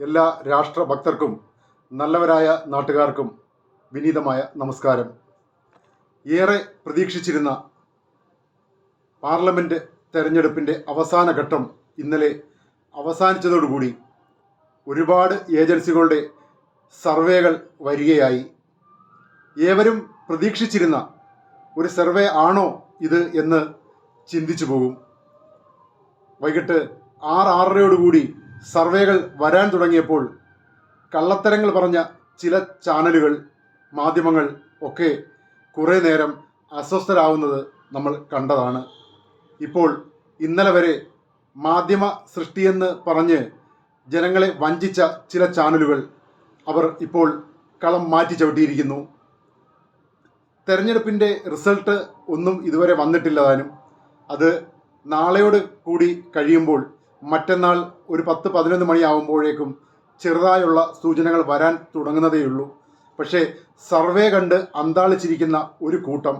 എല്ലാ രാഷ്ട്രഭക്തർക്കും നല്ലവരായ നാട്ടുകാർക്കും വിനീതമായ നമസ്കാരം. ഏറെ പ്രതീക്ഷിച്ചിരുന്ന പാർലമെന്റ് തെരഞ്ഞെടുപ്പിന്റെ അവസാന ഘട്ടം ഇന്നലെ അവസാനിച്ചതോടുകൂടി ഒരുപാട് ഏജൻസികളുടെ സർവേകൾ വരികയായി. ഏവരും പ്രതീക്ഷിച്ചിരുന്ന ഒരു സർവേ ആണോ ഇത് എന്ന് ചിന്തിച്ചു പോകും. വൈകിട്ട് ആറ് ആറരയോടുകൂടി സർവേകൾ വരാൻ തുടങ്ങിയപ്പോൾ കള്ളത്തരങ്ങൾ പറഞ്ഞ ചില ചാനലുകൾ മാധ്യമങ്ങൾ ഒക്കെ കുറേ നേരം അസ്വസ്ഥരാകുന്നത് നമ്മൾ കണ്ടതാണ്. ഇപ്പോൾ ഇന്നലെ വരെ മാധ്യമ സൃഷ്ടിയെന്ന് പറഞ്ഞ് ജനങ്ങളെ വഞ്ചിച്ച ചില ചാനലുകൾ അവർ ഇപ്പോൾ കളം മാറ്റി ചവിട്ടിയിരിക്കുന്നു. തെരഞ്ഞെടുപ്പിന്റെ റിസൾട്ട് ഒന്നും ഇതുവരെ വന്നിട്ടില്ലതാനും അത് നാളെയോട് കൂടി കഴിയുമ്പോൾ മറ്റന്നാൾ ഒരു പത്ത് പതിനൊന്ന് മണിയാവുമ്പോഴേക്കും ചെറുതായുള്ള സൂചനകൾ വരാൻ തുടങ്ങുന്നതേയുള്ളൂ. പക്ഷേ സർവേ കണ്ട് അന്താളിച്ചിരിക്കുന്ന ഒരു കൂട്ടം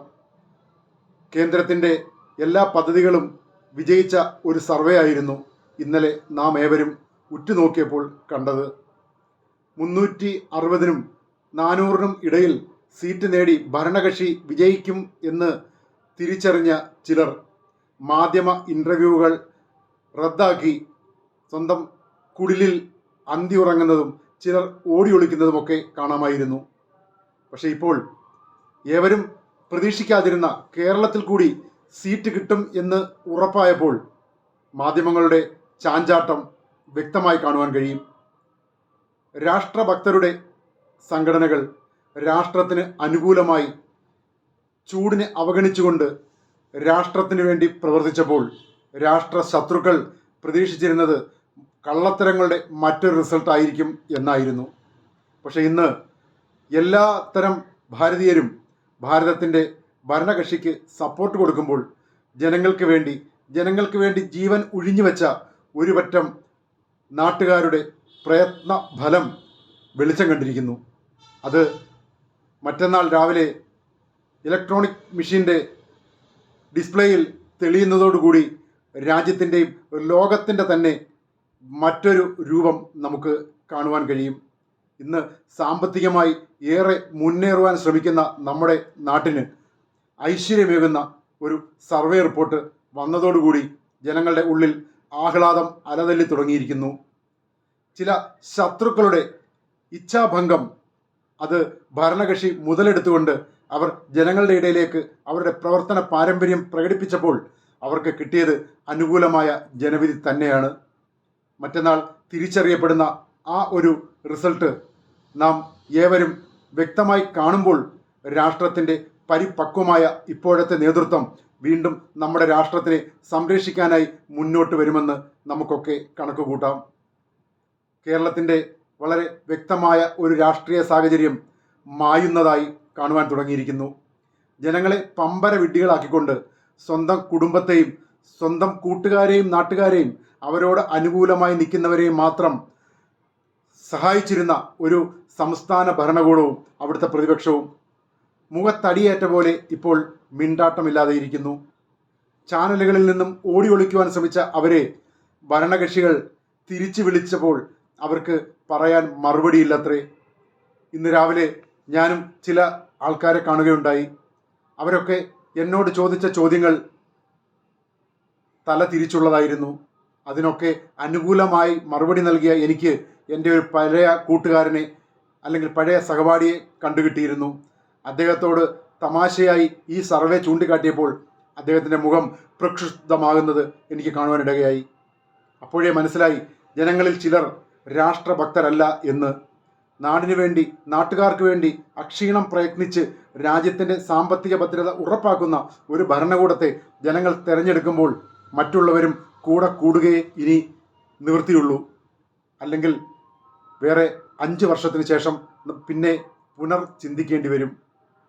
കേന്ദ്രത്തിന്റെ എല്ലാ പദ്ധതികളും വിജയിച്ച ഒരു സർവേ ആയിരുന്നു ഇന്നലെ നാം ഏവരും ഉറ്റുനോക്കിയപ്പോൾ കണ്ടത്. മുന്നൂറ്റി അറുപതിനും നാനൂറിനും ഇടയിൽ സീറ്റ് നേടി ഭരണകക്ഷി വിജയിക്കും എന്ന് തിരിച്ചറിഞ്ഞ ചിലർ മാധ്യമ ഇന്റർവ്യൂകൾ റദ്ദാക്കി സ്വന്തം കുടിലിൽ അന്തി ഉറങ്ങുന്നതും ചിലർ ഓടി ഒളിക്കുന്നതുമൊക്കെ കാണാമായിരുന്നു. പക്ഷേ ഇപ്പോൾ ഏവരും പ്രതീക്ഷിക്കാതിരുന്ന കേരളത്തിൽ കൂടി സീറ്റ് കിട്ടും എന്ന് ഉറപ്പായപ്പോൾ മാധ്യമങ്ങളുടെ ചാഞ്ചാട്ടം വ്യക്തമായി കാണുവാൻ കഴിയും. രാഷ്ട്രഭക്തരുടെ സംഘടനകൾ രാഷ്ട്രത്തിന് അനുകൂലമായി ചൂടിനെ അവഗണിച്ചുകൊണ്ട് രാഷ്ട്രത്തിന് വേണ്ടി പ്രവർത്തിച്ചപ്പോൾ രാഷ്ട്ര ശത്രുക്കൾ പ്രതീക്ഷിച്ചിരുന്നത് കള്ളത്തരങ്ങളുടെ മറ്റൊരു റിസൾട്ട് ആയിരിക്കും എന്നായിരുന്നു. പക്ഷേ ഇന്ന് എല്ലാ തരം ഭാരതീയരും ഭാരതത്തിന്റെ ഭരണകക്ഷിക്ക് സപ്പോർട്ട് കൊടുക്കുമ്പോൾ ജനങ്ങൾക്ക് വേണ്ടി ജനങ്ങൾക്ക് വേണ്ടി ജീവൻ ഉഴിഞ്ഞുവെച്ച ഒരുപറ്റം നാട്ടുകാരുടെ പ്രയത്ന ഫലം വെളിച്ചം കണ്ടിരിക്കുന്നു. അത് മറ്റന്നാൾ രാവിലെ ഇലക്ട്രോണിക് മെഷീന്റെ ഡിസ്പ്ലേയിൽ തെളിയുന്നതോടുകൂടി രാജ്യത്തിന്റെയും ലോകത്തിന്റെ തന്നെ മറ്റൊരു രൂപം നമുക്ക് കാണുവാൻ കഴിയും. ഇന്ന് സാമ്പത്തികമായി ഏറെ മുന്നേറുവാൻ ശ്രമിക്കുന്ന നമ്മുടെ നാട്ടിന് ഐശ്വര്യമേകുന്ന ഒരു സർവേ റിപ്പോർട്ട് വന്നതോടുകൂടി ജനങ്ങളുടെ ഉള്ളിൽ ആഹ്ലാദം അലതല്ലി തുടങ്ങിയിരിക്കുന്നു. ചില ശത്രുക്കളുടെ ഇച്ഛാഭംഗം അത് ഭരണകക്ഷി മുതലെടുത്തുകൊണ്ട് അവർ ജനങ്ങളുടെ ഇടയിലേക്ക് അവരുടെ പ്രവർത്തന പാരമ്പര്യം പ്രകടിപ്പിച്ചപ്പോൾ അവർക്ക് കിട്ടിയത് അനുകൂലമായ ജനവിധി തന്നെയാണ്. മറ്റന്നാൾ തിരിച്ചറിയപ്പെടുന്ന ആ ഒരു റിസൾട്ട് നാം ഏവരും വ്യക്തമായി കാണുമ്പോൾ രാഷ്ട്രത്തിന്റെ പരിപക്വമായ ഇപ്പോഴത്തെ നേതൃത്വം വീണ്ടും നമ്മുടെ രാഷ്ട്രത്തിനെ സംരക്ഷിക്കാനായി മുന്നോട്ട് വരുമെന്ന് നമുക്കൊക്കെ കണക്കുകൂട്ടാം. കേരളത്തിന്റെ വളരെ വ്യക്തമായ ഒരു രാഷ്ട്രീയ സാഹചര്യം മായുന്നതായി കാണുവാൻ തുടങ്ങിയിരിക്കുന്നു. ജനങ്ങളെ പമ്പര വിഡ്ഢികളാക്കിക്കൊണ്ട് സ്വന്തം കുടുംബത്തെയും സ്വന്തം കൂട്ടുകാരെയും നാട്ടുകാരെയും അവരോട് അനുകൂലമായി നിൽക്കുന്നവരെയും മാത്രം സഹായിച്ചിരുന്ന ഒരു സംസ്ഥാന ഭരണകൂടവും അവിടുത്തെ പ്രതിപക്ഷവും മുഖത്തടിയേറ്റ പോലെ ഇപ്പോൾ മിണ്ടാട്ടമില്ലാതെ ഇരിക്കുന്നു. ചാനലുകളിൽ നിന്നും ഓടി ഒളിക്കുവാൻ ശ്രമിച്ച അവരെ ഭരണകക്ഷികൾ തിരിച്ചു വിളിച്ചപ്പോൾ അവർക്ക് പറയാൻ മറുപടിയില്ലത്രേ. ഇന്ന് രാവിലെ ഞാനും ചില ആൾക്കാരെ കാണുകയുണ്ടായി. അവരൊക്കെ എന്നോട് ചോദിച്ച ചോദ്യങ്ങൾ തല തിരിച്ചുള്ളതായിരുന്നു. അതിനൊക്കെ അനുകൂലമായി മറുപടി നൽകിയ എനിക്ക് എന്റെ ഒരു പഴയ കൂട്ടുകാരനെ അല്ലെങ്കിൽ പഴയ സഹപാഠിയെ കണ്ടുകിട്ടിയിരുന്നു. അദ്ദേഹത്തോട് തമാശയായി ഈ സർവേ ചൂണ്ടിക്കാട്ടിയപ്പോൾ അദ്ദേഹത്തിന്റെ മുഖം പ്രക്ഷുബ്ധമാകുന്നത് എനിക്ക് കാണുവാനിടയായി. അപ്പോഴേ മനസ്സിലായി ജനങ്ങളിൽ ചിലർ രാഷ്ട്രഭക്തരല്ല എന്ന്. നാടിനു വേണ്ടി നാട്ടുകാർക്ക് വേണ്ടി അക്ഷീണം പ്രയത്നിച്ച് രാജ്യത്തിന്റെ സാമ്പത്തിക ഭദ്രത ഉറപ്പാക്കുന്ന ഒരു ഭരണകൂടത്തെ ജനങ്ങൾ തിരഞ്ഞെടുക്കുമ്പോൾ മറ്റുള്ളവരും കൂടെ കൂടുകയേ ഇനി നിവൃത്തിയുള്ളൂ അല്ലെങ്കിൽ വേറെ അഞ്ച് വർഷത്തിന് ശേഷം പിന്നെ പുനർ ചിന്തിക്കേണ്ടി വരും.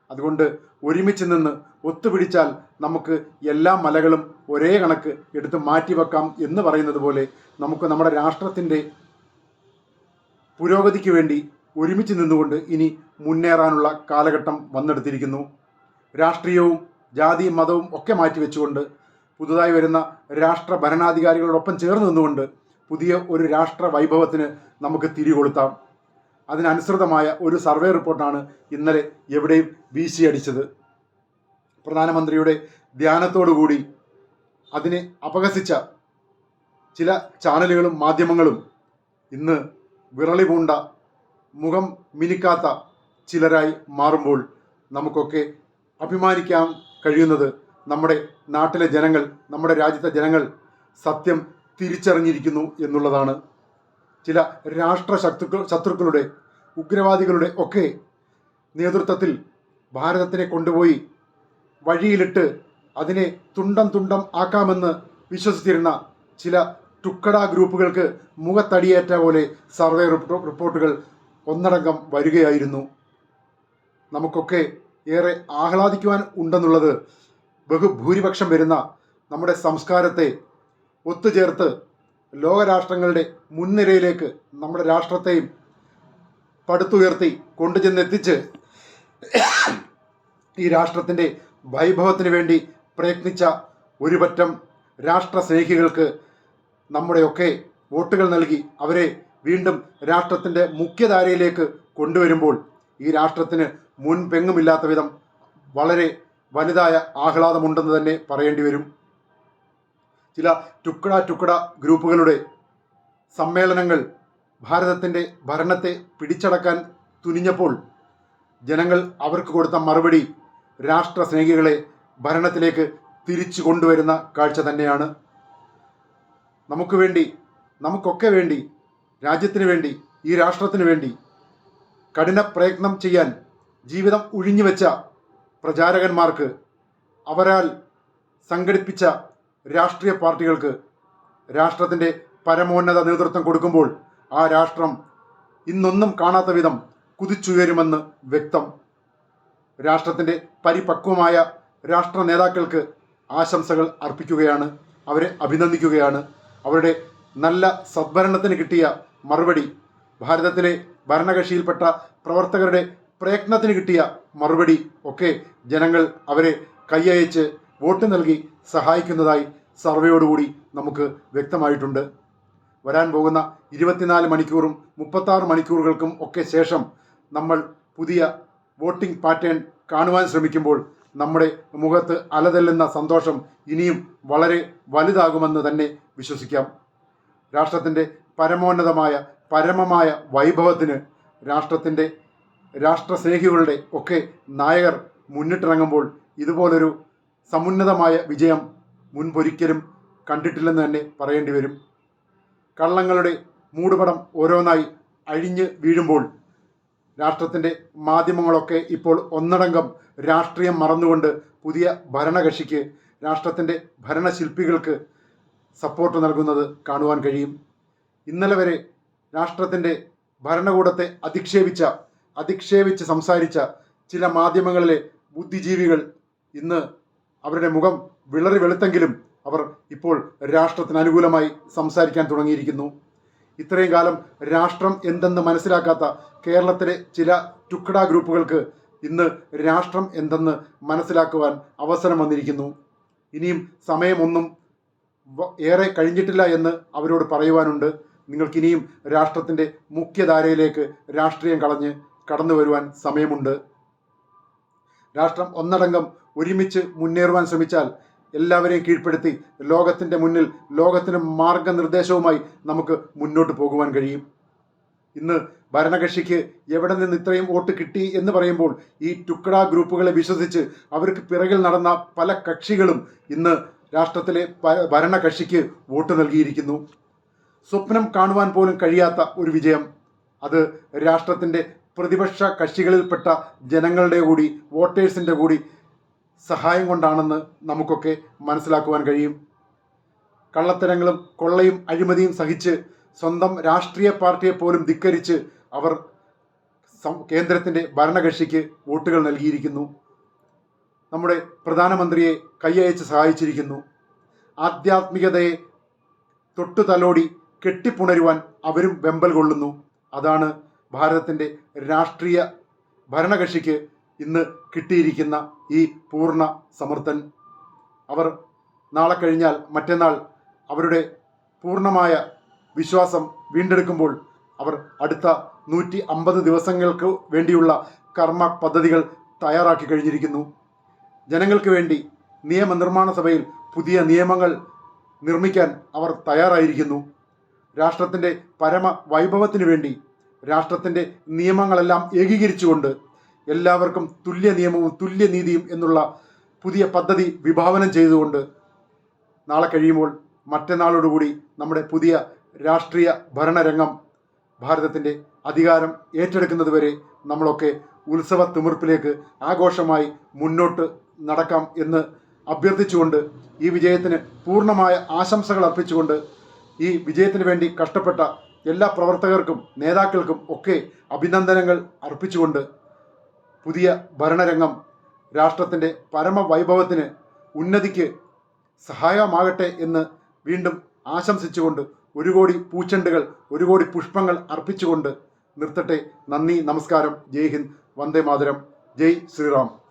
അതുകൊണ്ട് ഒരുമിച്ച് നിന്ന് ഒത്തുപിടിച്ചാൽ നമുക്ക് എല്ലാ മലകളും ഒരേ കണക്ക് എടുത്ത് മാറ്റിവെക്കാം എന്ന് പറയുന്നത് പോലെ നമുക്ക് നമ്മുടെ രാഷ്ട്രത്തിന്റെ പുരോഗതിക്ക് വേണ്ടി ഒരുമിച്ച് നിന്നുകൊണ്ട് ഇനി മുന്നേറാനുള്ള കാലഘട്ടം വന്നെടുത്തിരിക്കുന്നു. രാഷ്ട്രീയവും ജാതിയും മതവും ഒക്കെ മാറ്റിവെച്ചുകൊണ്ട് പുതുതായി വരുന്ന രാഷ്ട്ര ഭരണാധികാരികളോടൊപ്പം ചേർന്ന് നിന്നുകൊണ്ട് പുതിയ ഒരു രാഷ്ട്ര വൈഭവത്തിന് നമുക്ക് തിരികൊളുത്താം. അതിനനുസൃതമായ ഒരു സർവേ റിപ്പോർട്ടാണ് ഇന്നലെ എവിടെയും വീശിയടിച്ചത്. പ്രധാനമന്ത്രിയുടെ ധ്യാനത്തോടുകൂടി അതിനെ അപഹസിച്ച ചില ചാനലുകളും മാധ്യമങ്ങളും ഇന്ന് വിറളി പൂണ്ട മുഖം മിനുക്കാത്ത ചിലരായി മാറുമ്പോൾ നമുക്കൊക്കെ അഭിമാനിക്കാൻ കഴിയുന്നത് നമ്മുടെ നാട്ടിലെ ജനങ്ങൾ നമ്മുടെ രാജ്യത്തെ ജനങ്ങൾ സത്യം തിരിച്ചറിഞ്ഞിരിക്കുന്നു എന്നുള്ളതാണ്. ചില രാഷ്ട്ര ശത്രുക്കൾ ശത്രുക്കളുടെ ഉഗ്രവാദികളുടെ ഒക്കെ നേതൃത്വത്തിൽ ഭാരതത്തിനെ കൊണ്ടുപോയി വഴിയിലിട്ട് അതിനെ തുണ്ടം തുണ്ടം ആക്കാമെന്ന് വിശ്വസിച്ചിരുന്ന ചില ടുക്കട ഗ്രൂപ്പുകൾക്ക് മുഖത്തടിയേറ്റ പോലെ സർവേ റിപ്പോർട്ടുകൾ ഒന്നടങ്കം വരികയായിരുന്നു. നമുക്കൊക്കെ ഏറെ ആഹ്ലാദിക്കുവാൻ ഉണ്ടെന്നുള്ളത് ബഹുഭൂരിപക്ഷം വരുന്ന നമ്മുടെ സംസ്കാരത്തെ ഒത്തുചേർത്ത് ലോകരാഷ്ട്രങ്ങളുടെ മുൻനിരയിലേക്ക് നമ്മുടെ രാഷ്ട്രത്തെയും പടുത്തുയർത്തി കൊണ്ടുചെന്നെത്തിച്ച് ഈ രാഷ്ട്രത്തിന്റെ വൈഭവത്തിന് വേണ്ടി പ്രയത്നിച്ച ഒരുപറ്റം രാഷ്ട്രസ്നേഹികൾക്ക് രാഷ്ട്ര സ്നേഹികൾക്ക് നമ്മുടെയൊക്കെ വോട്ടുകൾ നൽകി അവരെ വീണ്ടും രാഷ്ട്രത്തിന്റെ മുഖ്യധാരയിലേക്ക് കൊണ്ടുവരുമ്പോൾ ഈ രാഷ്ട്രത്തിന് മുൻപെങ്ങുമില്ലാത്ത വിധം വളരെ വലുതായ ആഹ്ലാദമുണ്ടെന്ന് തന്നെ പറയേണ്ടി വരും. ചില ടുക്കട ടുക്കട ഗ്രൂപ്പുകളുടെ സമ്മേളനങ്ങൾ ഭാരതത്തിന്റെ ഭരണത്തെ പിടിച്ചടക്കാൻ തുനിഞ്ഞപ്പോൾ ജനങ്ങൾ അവർക്ക് കൊടുത്ത മറുപടി രാഷ്ട്രസ്നേഹികളെ ഭരണത്തിലേക്ക് തിരിച്ചു കൊണ്ടുവരുന്ന കാഴ്ച തന്നെയാണ്. നമുക്ക് വേണ്ടി നമുക്കൊക്കെ വേണ്ടി രാജ്യത്തിന് വേണ്ടി ഈ രാഷ്ട്രത്തിന് വേണ്ടി കഠിന പ്രയത്നം ചെയ്യാൻ ജീവിതം ഉഴിഞ്ഞുവെച്ച പ്രചാരകന്മാർക്ക് അവരാൽ സംഘടിപ്പിച്ച രാഷ്ട്രീയ പാർട്ടികൾക്ക് രാഷ്ട്രത്തിന്റെ പരമോന്നത നേതൃത്വം കൊടുക്കുമ്പോൾ ആ രാഷ്ട്രം ഇന്നൊന്നും കാണാത്ത വിധം കുതിച്ചുയരുമെന്ന് വ്യക്തം. രാഷ്ട്രത്തിന്റെ പരിപക്വമായ രാഷ്ട്ര നേതാക്കൾക്ക് ആശംസകൾ അർപ്പിക്കുകയാണ് അവരെ അഭിനന്ദിക്കുകയാണ്. അവരുടെ നല്ല സദ്ഭരണത്തിന് കിട്ടിയ മറുപടി. ഭാരതത്തിലെ ഭരണകക്ഷിയിൽപ്പെട്ട പ്രവർത്തകരുടെ പ്രയത്നത്തിന് കിട്ടിയ മറുപടി ഒക്കെ ജനങ്ങൾ അവരെ കൈയയച്ച് വോട്ട് നൽകി സഹായിക്കുന്നതായി സർവേയോടുകൂടി നമുക്ക് വ്യക്തമായിട്ടുണ്ട്. വരാൻ പോകുന്ന ഇരുപത്തിനാല് മണിക്കൂറും മുപ്പത്താറ് മണിക്കൂറുകൾക്കും ഒക്കെ ശേഷം നമ്മൾ പുതിയ വോട്ടിംഗ് പാറ്റേൺ കാണുവാൻ ശ്രമിക്കുമ്പോൾ നമ്മുടെ മുഖത്ത് അലതല്ലുന്ന സന്തോഷം ഇനിയും വളരെ വലുതാകുമെന്ന് തന്നെ വിശ്വസിക്കാം. രാഷ്ട്രത്തിന്റെ പരമോന്നതമായ പരമമായ വൈഭവത്തിന് രാഷ്ട്രത്തിന്റെ രാഷ്ട്രസ്നേഹികളുടെ ഒക്കെ നായകർ മുന്നിട്ടിറങ്ങുമ്പോൾ ഇതുപോലൊരു സമുന്നതമായ വിജയം മുൻപൊരിക്കലും കണ്ടിട്ടില്ലെന്ന് തന്നെ പറയേണ്ടി വരും. കള്ളങ്ങളുടെ മൂടുപടം ഓരോന്നായി അഴിഞ്ഞ് വീഴുമ്പോൾ രാഷ്ട്രത്തിന്റെ മാധ്യമങ്ങളൊക്കെ ഇപ്പോൾ ഒന്നടങ്കം രാഷ്ട്രീയം മറന്നുകൊണ്ട് പുതിയ ഭരണകക്ഷിക്ക് രാഷ്ട്രത്തിന്റെ ഭരണശില്പികൾക്ക് സപ്പോർട്ട് നൽകുന്നത് കാണുവാൻ കഴിയും. ഇന്നലെ വരെ രാഷ്ട്രത്തിന്റെ ഭരണകൂടത്തെ അധിക്ഷേപിച്ച അധിക്ഷേപിച്ച് സംസാരിച്ച ചില മാധ്യമങ്ങളിലെ ബുദ്ധിജീവികൾ ഇന്ന് അവരുടെ മുഖം വിളറി വെളുത്തെങ്കിലും അവർ ഇപ്പോൾ രാഷ്ട്രത്തിന് അനുകൂലമായി സംസാരിക്കാൻ തുടങ്ങിയിരിക്കുന്നു. ഇത്രയും കാലം രാഷ്ട്രം എന്തെന്ന് മനസ്സിലാക്കാത്ത കേരളത്തിലെ ചില ടുക്കട ഗ്രൂപ്പുകൾക്ക് ഇന്ന് രാഷ്ട്രം എന്തെന്ന് മനസ്സിലാക്കുവാൻ അവസരം വന്നിരിക്കുന്നു. ഇനിയും സമയമൊന്നും ഏറെ കഴിഞ്ഞിട്ടില്ല എന്ന് അവരോട് പറയുവാനുണ്ട്. നിങ്ങൾക്കിനിയും രാഷ്ട്രത്തിന്റെ മുഖ്യധാരയിലേക്ക് രാഷ്ട്രീയം കളഞ്ഞ് കടന്നു വരുവാൻ സമയമുണ്ട്. രാഷ്ട്രം ഒന്നടങ്കം ഒരുമിച്ച് മുന്നേറുവാൻ ശ്രമിച്ചാൽ എല്ലാവരെയും കീഴ്പ്പെടുത്തി ലോകത്തിന്റെ മുന്നിൽ ലോകത്തിന് മാർഗനിർദ്ദേശവുമായി നമുക്ക് മുന്നോട്ട് പോകുവാൻ കഴിയും. ഇന്ന് ഭരണകക്ഷിക്ക് എവിടെ നിന്ന് ഇത്രയും വോട്ട് കിട്ടി എന്ന് പറയുമ്പോൾ ഈ ടുക്കട ഗ്രൂപ്പുകളെ വിശ്വസിച്ച് അവർക്ക് പിറകിൽ നടന്ന പല കക്ഷികളും ഇന്ന് രാഷ്ട്രത്തിലെ ഭരണകക്ഷിക്ക് വോട്ട് നൽകിയിരിക്കുന്നു. സ്വപ്നം കാണുവാൻ പോലും കഴിയാത്ത ഒരു വിജയം. അത് രാഷ്ട്രത്തിന്റെ പ്രതിപക്ഷ കക്ഷികളിൽപ്പെട്ട ജനങ്ങളുടെ കൂടി വോട്ടേഴ്സിന്റെ കൂടി സഹായം കൊണ്ടാണെന്ന് നമുക്കൊക്കെ മനസ്സിലാക്കുവാൻ കഴിയും. കള്ളത്തരങ്ങളും കൊള്ളയും അഴിമതിയും സഹിച്ച് സ്വന്തം രാഷ്ട്രീയ പാർട്ടിയെ പോലും ധിക്കരിച്ച് അവർ കേന്ദ്രത്തിന്റെ ഭരണകക്ഷിക്ക് വോട്ടുകൾ നൽകിയിരിക്കുന്നു. നമ്മുടെ പ്രധാനമന്ത്രിയെ കൈയയച്ച് സഹായിച്ചിരിക്കുന്നു. ആധ്യാത്മികതയെ തൊട്ടു തലോടി കെട്ടിപ്പുണരുവാൻ അവരും വെമ്പൽ കൊള്ളുന്നു. അതാണ് ഭാരതത്തിന്റെ രാഷ്ട്രീയ ഭരണകക്ഷിക്ക് ഇന്ന് കിട്ടിയിരിക്കുന്ന ഈ പൂർണ സമർത്ഥൻ. അവർ നാളെ കഴിഞ്ഞാൽ മറ്റന്നാൾ അവരുടെ പൂർണമായ വിശ്വാസം വീണ്ടെടുക്കുമ്പോൾ അവർ അടുത്ത നൂറ്റി അമ്പത് ദിവസങ്ങൾക്ക് വേണ്ടിയുള്ള കർമ്മ പദ്ധതികൾ തയ്യാറാക്കി കഴിഞ്ഞിരിക്കുന്നു. ജനങ്ങൾക്ക് വേണ്ടി നിയമനിർമ്മാണ സഭയിൽ പുതിയ നിയമങ്ങൾ നിർമ്മിക്കാൻ അവർ തയ്യാറായിരിക്കുന്നു. രാഷ്ട്രത്തിന്റെ പരമ വൈഭവത്തിനു വേണ്ടി രാഷ്ട്രത്തിന്റെ നിയമങ്ങളെല്ലാം ഏകീകരിച്ചുകൊണ്ട് എല്ലാവർക്കും തുല്യ നിയമവും തുല്യ നീതിയും എന്നുള്ള പുതിയ പദ്ധതി വിഭാവനം ചെയ്തുകൊണ്ട് നാളെ കഴിയുമ്പോൾ മറ്റന്നാളോടുകൂടി നമ്മുടെ പുതിയ രാഷ്ട്രീയ ഭരണരംഗം ഭാരതത്തിന്റെ അധികാരം ഏറ്റെടുക്കുന്നതുവരെ നമ്മളൊക്കെ ഉത്സവ തിമിർപ്പിലേക്ക് ആഘോഷമായി മുന്നോട്ട് നടക്കാം എന്ന് അഭ്യർത്ഥിച്ചുകൊണ്ട് ഈ വിജയത്തിന് പൂർണമായ ആശംസകൾ അർപ്പിച്ചുകൊണ്ട് ഈ വിജയത്തിന് വേണ്ടി കഷ്ടപ്പെട്ട എല്ലാ പ്രവർത്തകർക്കും നേതാക്കൾക്കും ഒക്കെ അഭിനന്ദനങ്ങൾ അർപ്പിച്ചുകൊണ്ട് പുതിയ ഭരണരംഗം രാഷ്ട്രത്തിന്റെ പരമവൈഭവത്തിന് ഉന്നതിക്ക് സഹായമാകട്ടെ എന്ന് വീണ്ടും ആശംസിച്ചുകൊണ്ട് ഒരു കോടി പൂച്ചെണ്ടുകൾ ഒരു കോടി പുഷ്പങ്ങൾ അർപ്പിച്ചുകൊണ്ട് നിർത്തട്ടെ. നന്ദി നമസ്കാരം. ജയ് ഹിന്ദ്. വന്ദേ മാതരം. ജയ് ശ്രീറാം.